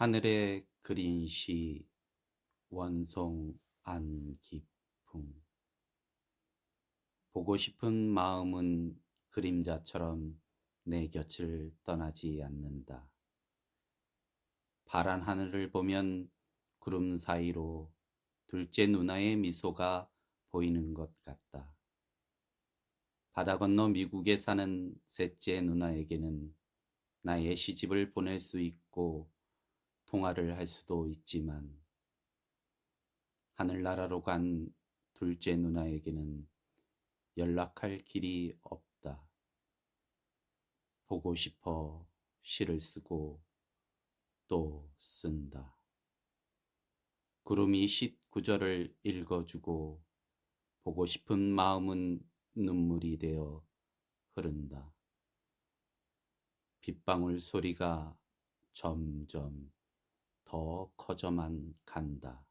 하늘에 그린 시 원송 안기풍 보고 싶은 마음은 그림자처럼 내 곁을 떠나지 않는다. 파란 하늘을 보면 구름 사이로 둘째 누나의 미소가 보이는 것 같다. 바다 건너 미국에 사는 셋째 누나에게는 나의 시집을 보낼 수 있고 통화를 할 수도 있지만 하늘나라로 간 둘째 누나에게는 연락할 길이 없다. 보고 싶어 시를 쓰고 또 쓴다. 구름이 시 구절을 읽어주고 보고 싶은 마음은 눈물이 되어 흐른다. 빗방울 소리가 점점 더 커져만 간다.